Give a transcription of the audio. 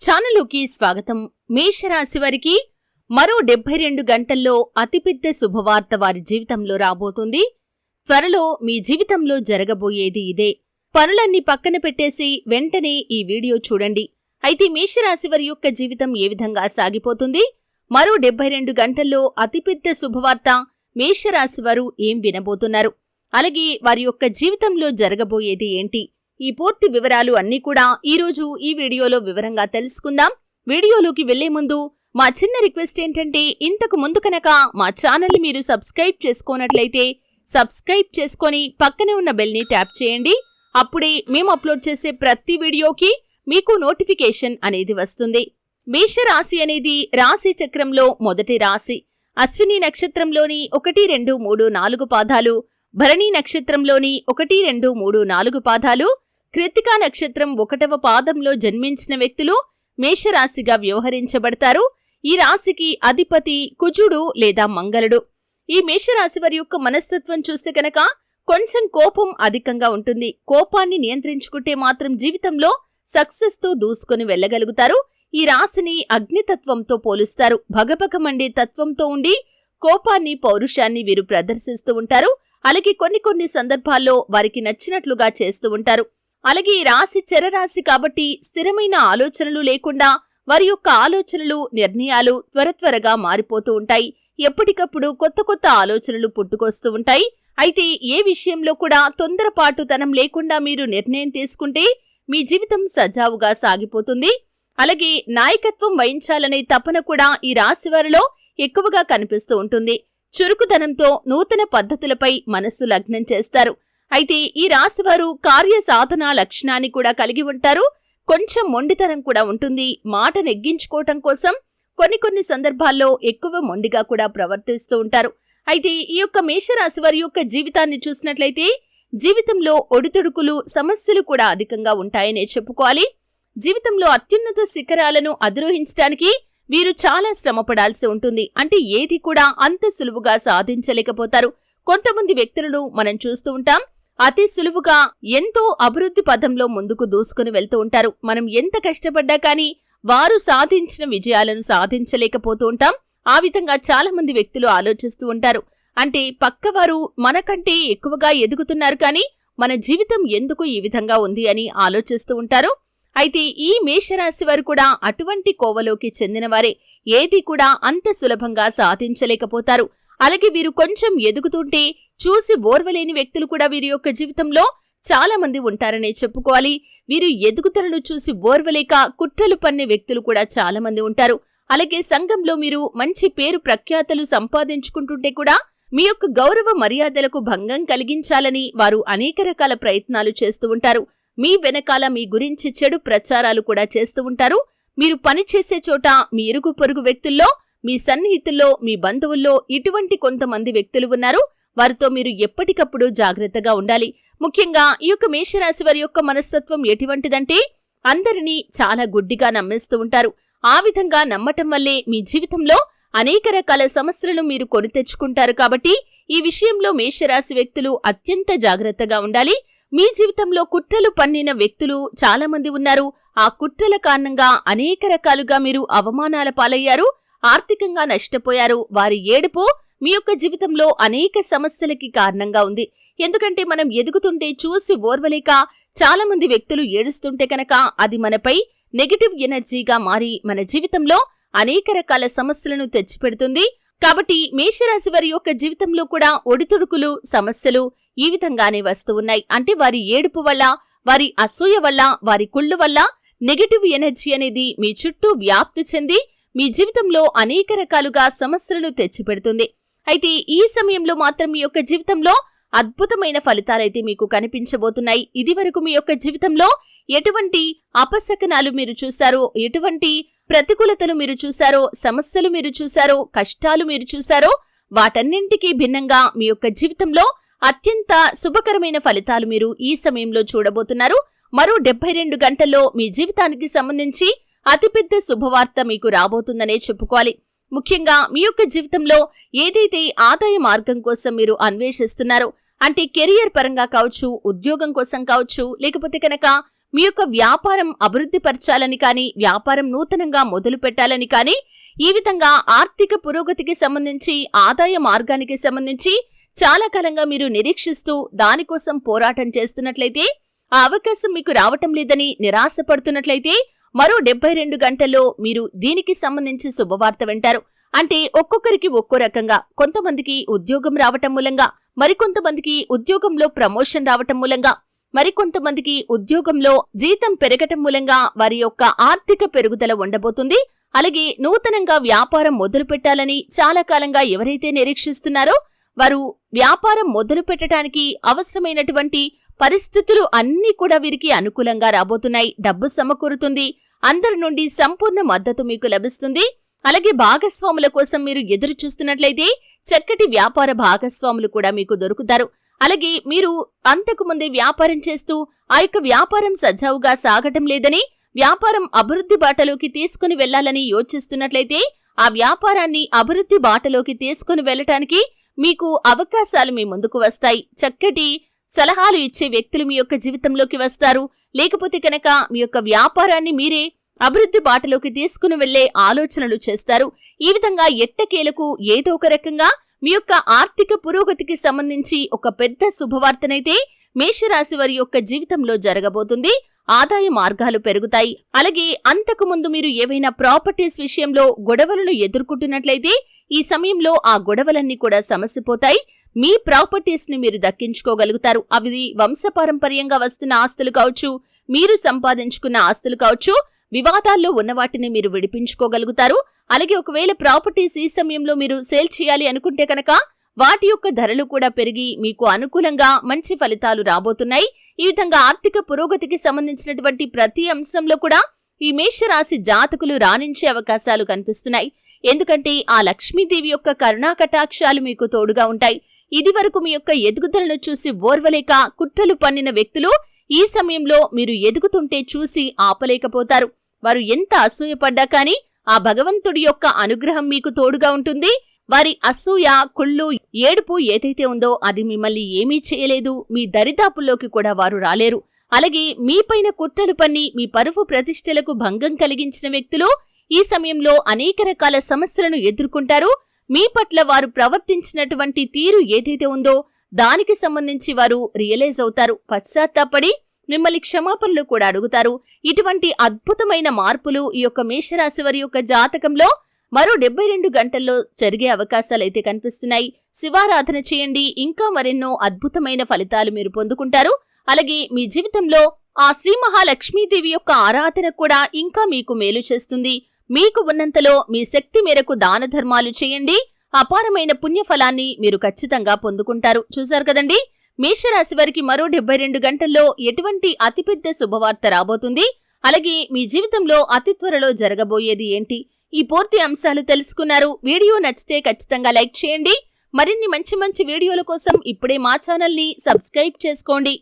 ఛానలుకి స్వాగతం. మేషరాశి వారికి మరో డెబ్బై రెండు గంటల్లో అతిపెద్ద శుభవార్త వారి జీవితంలో రాబోతుంది. త్వరలో మీ జీవితంలో జరగబోయేది ఇదే. పనులన్నీ పక్కన పెట్టేసి వెంటనే ఈ వీడియో చూడండి. అయితే మేషరాశి వారి యొక్క జీవితం ఏ విధంగా సాగిపోతుంది? మరో డెబ్బై రెండు గంటల్లో అతిపెద్ద శుభవార్త మేషరాశి వారు ఏం వినబోతున్నారు? అలాగే వారి యొక్క జీవితంలో జరగబోయేది ఏంటి? ఈ పూర్తి వివరాలు అన్నీ కూడా ఈరోజు ఈ వీడియోలో వివరంగా తెలుసుకుందాం. వీడియోలోకి వెళ్ళే ముందు మా చిన్న రిక్వెస్ట్ ఏంటంటే ఇంతకు ముందు కనుక మా ఛానల్ మీరు సబ్స్క్రైబ్ చేసుకోనట్లయితే సబ్స్క్రైబ్ చేసుకొని పక్కనే ఉన్న బెల్ని ట్యాప్ చేయండి. అప్పుడే మేము అప్లోడ్ చేసే ప్రతి వీడియోకి మీకు నోటిఫికేషన్ అనేది వస్తుంది. మేషరాశి అనేది రాశి చక్రంలో మొదటి రాశి. అశ్విని నక్షత్రంలోని ఒకటి రెండు మూడు నాలుగు పాదాలు భరణి నక్షత్రంలోని ఒకటి రెండు మూడు నాలుగు పాదాలు కృతికా నక్షత్రం ఒకటవ పాదంలో జన్మించిన వ్యక్తులు మేషరాశిగా వ్యవహరించబడతారు. ఈ రాశికి అధిపతి కుజుడు లేదా మంగళుడు. ఈ మేషరాశి వారి యొక్క మనస్తత్వం చూస్తే కనుక కొంచెం కోపం అధికంగా ఉంటుంది. కోపాన్ని నియంత్రించుకుంటే మాత్రం జీవితంలో సక్సెస్తో దూసుకొని వెళ్ళగలుగుతారు. ఈ రాశిని అగ్నితత్వంతో పోలుస్తారు. భగభగమండి తత్వంతో ఉండి కోపాన్ని పౌరుషాన్ని వీరు ప్రదర్శిస్తూ ఉంటారు. అలాగే కొన్ని కొన్ని సందర్భాల్లో వారికి నచ్చినట్లుగా చేస్తూ ఉంటారు. అలాగే ఈ రాశి చెరరాశి కాబట్టి స్థిరమైన ఆలోచనలు లేకుండా వారి యొక్క ఆలోచనలు నిర్ణయాలు త్వర త్వరగా మారిపోతూ ఉంటాయి. ఎప్పటికప్పుడు కొత్త కొత్త ఆలోచనలు పుట్టుకొస్తూ ఉంటాయి. అయితే ఏ విషయంలో కూడా తొందరపాటుతనం లేకుండా మీరు నిర్ణయం తీసుకుంటే మీ జీవితం సజావుగా సాగిపోతుంది. అలాగే నాయకత్వం వహించాలనే తపన కూడా ఈ రాశి వారిలో ఎక్కువగా కనిపిస్తూ ఉంటుంది. చురుకుదనంతో నూతన పద్ధతులపై మనస్సు లగ్నం చేస్తారు. అయితే ఈ రాశివారు కార్య సాధన లక్షణాన్ని కూడా కలిగి ఉంటారు. కొంచెం మొండితనం కూడా ఉంటుంది. మాట నెగ్గించుకోవటం కోసం కొన్ని కొన్ని సందర్భాల్లో ఎక్కువ మొండిగా కూడా ప్రవర్తిస్తూ ఉంటారు. అయితే ఈ యొక్క మేషరాశి వారి యొక్క జీవితాన్ని చూసినట్లయితే జీవితంలో ఒడిదుడుకులు సమస్యలు కూడా అధికంగా ఉంటాయనే చెప్పుకోవాలి. జీవితంలో అత్యున్నత శిఖరాలను అధిరోహించడానికి వీరు చాలా శ్రమపడాల్సి ఉంటుంది. అంటే ఏది కూడా అంత సులువుగా సాధించలేకపోతారు. కొంతమంది వ్యక్తులను మనం చూస్తూ ఉంటాం. అతి సులువుగా ఎంతో అభివృద్ధి పథంలో ముందుకు దూసుకుని వెళ్తూ ఉంటారు. మనం ఎంత కష్టపడ్డా కానీ వారు సాధించిన విజయాలను సాధించలేకపోతూ ఉంటాం. ఆ విధంగా చాలా మంది వ్యక్తులు ఆలోచిస్తూ ఉంటారు. అంటే పక్కవారు మనకంటే ఎక్కువగా ఎదుగుతున్నారు కానీ మన జీవితం ఎందుకు ఈ విధంగా ఉంది అని ఆలోచిస్తూ ఉంటారు. అయితే ఈ మేషరాశి వారు కూడా అటువంటి కోవలోకి చెందినవారే. ఏది కూడా అంత సులభంగా సాధించలేకపోతారు. అలాగే వీరు కొంచెం ఎదుగుతుంటే చూసి ఓర్వలేని వ్యక్తులు కూడా వీరి యొక్క జీవితంలో చాలా మంది ఉంటారనే చెప్పుకోవాలి. వీరు ఎదుగుదలను చూసి ఓర్వలేక కుట్రలు పన్నే వ్యక్తులు కూడా చాలా మంది ఉంటారు. అలాగే సంఘంలో మీరు మంచి పేరు ప్రఖ్యాతలు సంపాదించుకుంటుంటే కూడా మీ యొక్క గౌరవ మర్యాదలకు భంగం కలిగించాలని వారు అనేక రకాల ప్రయత్నాలు చేస్తూ ఉంటారు. మీ వెనకాల మీ గురించి చెడు ప్రచారాలు కూడా చేస్తూ ఉంటారు. మీరు పనిచేసే చోట మీ ఇరుగు పొరుగు వ్యక్తుల్లో మీ సన్నిహితుల్లో మీ బంధువుల్లో ఇటువంటి కొంతమంది వ్యక్తులు ఉన్నారు. వారితో మీరు ఎప్పటికప్పుడు జాగ్రత్తగా ఉండాలి. ముఖ్యంగా ఈ యొక్క మేషరాశి వారి యొక్క మనస్తత్వం ఎటువంటిదంటే అందరినీ చాలా గుడ్డిగా నమ్మేస్తూ ఉంటారు. ఆ విధంగా నమ్మటం వల్లే మీ జీవితంలో అనేక రకాల సమస్యలను మీరు కొని తెచ్చుకుంటారు కాబట్టి ఈ విషయంలో మేషరాశి వ్యక్తులు అత్యంత జాగ్రత్తగా ఉండాలి. మీ జీవితంలో కుట్రలు పన్నిన వ్యక్తులు చాలా మంది ఉన్నారు. ఆ కుట్రల కారణంగా అనేక రకాలుగా మీరు అవమానాల పాలయ్యారు ఆర్థికంగా నష్టపోయారు. వారి ఏడుపు మీ యొక్క జీవితంలో అనేక సమస్యలకి కారణంగా ఉంది. ఎందుకంటే మనం ఎదుగుతుంటే చూసి ఓర్వలేక చాలా మంది వ్యక్తులు ఏడుస్తుంటే కనుక అది మనపై నెగటివ్ ఎనర్జీగా మారి మన జీవితంలో అనేక రకాల సమస్యలను తెచ్చిపెడుతుంది. కాబట్టి మేషరాశి వారి యొక్క జీవితంలో కూడా ఒడితుడుకులు సమస్యలు ఈ విధంగానే వస్తూ ఉన్నాయి. అంటే వారి ఏడుపు వల్ల వారి అసూయ వల్ల వారి కుళ్ళు వల్ల నెగటివ్ ఎనర్జీ అనేది మీ చుట్టూ వ్యాప్తి చెంది మీ జీవితంలో అనేక రకాలుగా సమస్యలను తెచ్చిపెడుతుంది. అయితే ఈ సమయంలో మాత్రం మీ యొక్క జీవితంలో అద్భుతమైన ఫలితాలైతే మీకు కనిపించబోతున్నాయి. ఇది వరకు మీ యొక్క జీవితంలో ఎటువంటి అపశకనాలు మీరు చూశారో ఎటువంటి ప్రతికూలతలు మీరు చూశారో సమస్యలు మీరు చూశారో కష్టాలు మీరు చూశారో వాటన్నింటికీ భిన్నంగా మీ యొక్క జీవితంలో అత్యంత శుభకరమైన ఫలితాలు మీరు ఈ సమయంలో చూడబోతున్నారు. మరో డెబ్బై రెండు గంటల్లో మీ జీవితానికి సంబంధించి అతిపెద్ద శుభవార్త మీకు రాబోతుందనే చెప్పుకోవాలి. ముఖ్యంగా మీ యొక్క జీవితంలో ఏదైతే ఆదాయ మార్గం కోసం మీరు అన్వేషిస్తున్నారో అంటే కెరియర్ పరంగా కావచ్చు ఉద్యోగం కోసం కావచ్చు లేకపోతే కనుక మీ యొక్క వ్యాపారం అభివృద్ధి పరచాలని కానీ వ్యాపారం నూతనంగా మొదలు పెట్టాలని కానీ ఈ విధంగా ఆర్థిక పురోగతికి సంబంధించి ఆదాయ మార్గానికి సంబంధించి చాలా కాలంగా మీరు నిరీక్షిస్తూ దానికోసం పోరాటం చేస్తున్నట్లయితే ఆ అవకాశం మీకు రావటం లేదని నిరాశపడుతున్నట్లయితే మరో డెబ్బై రెండు గంటల్లో మీరు దీనికి సంబంధించి శుభవార్త వింటారు. అంటే ఒక్కొక్కరికి ఒక్కో రకంగా కొంతమందికి ఉద్యోగం రావటం మూలంగా మరికొంతమందికి ఉద్యోగంలో ప్రమోషన్ రావటం మూలంగా మరికొంతమందికి ఉద్యోగంలో జీతం పెరగటం మూలంగా వారి యొక్క ఆర్థిక పెరుగుదల ఉండబోతుంది. అలాగే నూతనంగా వ్యాపారం మొదలు పెట్టాలని చాలా కాలంగా ఎవరైతే నిరీక్షిస్తున్నారో వారు వ్యాపారం మొదలు పెట్టడానికి అవసరమైనటువంటి పరిస్థితులు అన్నీ కూడా వీరికి అనుకూలంగా రాబోతున్నాయి. డబ్బు సమకూరుతుంది. అందరి నుండి సంపూర్ణ మద్దతు మీకు లభిస్తుంది. అలాగే భాగస్వాముల కోసం మీరు ఎదురు చూస్తున్నట్లయితే చక్కటి వ్యాపార భాగస్వాములు కూడా మీకు దొరుకుతారు. అలాగే మీరు అంతకుముందే వ్యాపారం చేస్తూ ఆ యొక్క వ్యాపారం సజావుగా సాగటం లేదని వ్యాపారం అభివృద్ధి బాటలోకి తీసుకుని వెళ్ళాలని యోచిస్తున్నట్లయితే ఆ వ్యాపారాన్ని అభివృద్ధి బాటలోకి తీసుకుని వెళ్ళటానికి మీకు అవకాశాలు మీ ముందుకు వస్తాయి. చక్కటి సలహాలు ఇచ్చే వ్యక్తులు మీ యొక్క జీవితంలోకి వస్తారు. లేకపోతే కనుక మీ యొక్క వ్యాపారాన్ని మీరే అభివృద్ధి బాటలోకి తీసుకుని వెళ్ళే ఆలోచనలు చేస్తారు. ఈ విధంగా ఎట్టకేలకు ఏదో ఒక రకంగా మీ యొక్క ఆర్థిక పురోగతికి సంబంధించి ఒక పెద్ద శుభవార్తనైతే మేషరాశి వారి యొక్క జీవితంలో జరగబోతుంది. ఆదాయ మార్గాలు పెరుగుతాయి. అలాగే అంతకు ముందు మీరు ఏవైనా ప్రాపర్టీస్ విషయంలో గొడవలను ఎదుర్కొంటున్నట్లయితే ఈ సమయంలో ఆ గొడవలన్నీ కూడా సమసిపోతాయి. మీ ప్రాపర్టీస్ని మీరు దక్కించుకోగలుగుతారు. అవి వంశపారంపర్యంగా వస్తున్న ఆస్తులు కావచ్చు మీరు సంపాదించుకున్న ఆస్తులు కావచ్చు వివాదాల్లో ఉన్న వాటిని మీరు విడిపించుకోగలుగుతారు. అలాగే ఒకవేళ ప్రాపర్టీస్ ఈ సమయంలో మీరు సేల్ చేయాలి అనుకుంటే కనుక వాటి యొక్క ధరలు కూడా పెరిగి మీకు అనుకూలంగా మంచి ఫలితాలు రాబోతున్నాయి. ఈ విధంగా ఆర్థిక పురోగతికి సంబంధించినటువంటి ప్రతి అంశంలో కూడా ఈ మేషరాశి జాతకులు రాణించే అవకాశాలు కనిపిస్తున్నాయి. ఎందుకంటే ఆ లక్ష్మీదేవి యొక్క కరుణా కటాక్షాలు మీకు తోడుగా ఉంటాయి. ఇదివరకు మీ యొక్క ఎదుగుదలను చూసి ఓర్వలేక కుట్రలు పన్నిన వ్యక్తులు ఈ సమయంలో మీరు ఎదుగుతుంటే చూసి ఆపలేకపోతారు. వారు ఎంత అసూయపడ్డా కాని ఆ భగవంతుడి యొక్క అనుగ్రహం మీకు తోడుగా ఉంటుంది. వారి అసూయ కుళ్ళు ఏడుపు ఏదైతే ఉందో అది మిమ్మల్ని ఏమీ చేయలేదు. మీ దరిదాపుల్లోకి కూడా వారు రాలేరు. అలాగే మీపైన కుట్రలు పన్ని మీ పరువు ప్రతిష్టలకు భంగం కలిగించిన వ్యక్తులు ఈ సమయంలో అనేక రకాల సమస్యలను ఎదుర్కొంటారు. మీ పట్ల వారు ప్రవర్తించినటువంటి తీరు ఏదైతే ఉందో దానికి సంబంధించి వారు రియలైజ్ అవుతారు. పశ్చాత్తాపడి మిమ్మల్ని క్షమాపణలు కూడా అడుగుతారు. ఇటువంటి అద్భుతమైన మార్పులు ఈ యొక్క మేషరాశి వారి యొక్క జాతకంలో మరో డెబ్బై రెండు గంటల్లో జరిగే అవకాశాలైతే కనిపిస్తున్నాయి. శివారాధన చేయండి. ఇంకా మరెన్నో అద్భుతమైన ఫలితాలు మీరు పొందుకుంటారు. అలాగే మీ జీవితంలో ఆ శ్రీ మహాలక్ష్మీదేవి యొక్క ఆరాధన కూడా ఇంకా మీకు మేలు చేస్తుంది. మీకు ఉన్నంతలో మీ శక్తి మేరకు దాన ధర్మాలు చేయండి. అపారమైన పుణ్యఫలాన్ని మీరు ఖచ్చితంగా పొందుకుంటారు. చూశారు కదండి? మేషరాశి వారికి మరో డెబ్బై రెండు గంటల్లో ఎటువంటి అతిపెద్ద శుభవార్త రాబోతుంది? అలాగే మీ జీవితంలో అతి త్వరలో జరగబోయేది ఏంటి? ఈ పూర్తి అంశాలు తెలుసుకున్నారు. వీడియో నచ్చితే ఖచ్చితంగా లైక్ చేయండి. మరిన్ని మంచి మంచి వీడియోల కోసం ఇప్పుడే మా ఛానల్ని సబ్స్క్రైబ్ చేసుకోండి.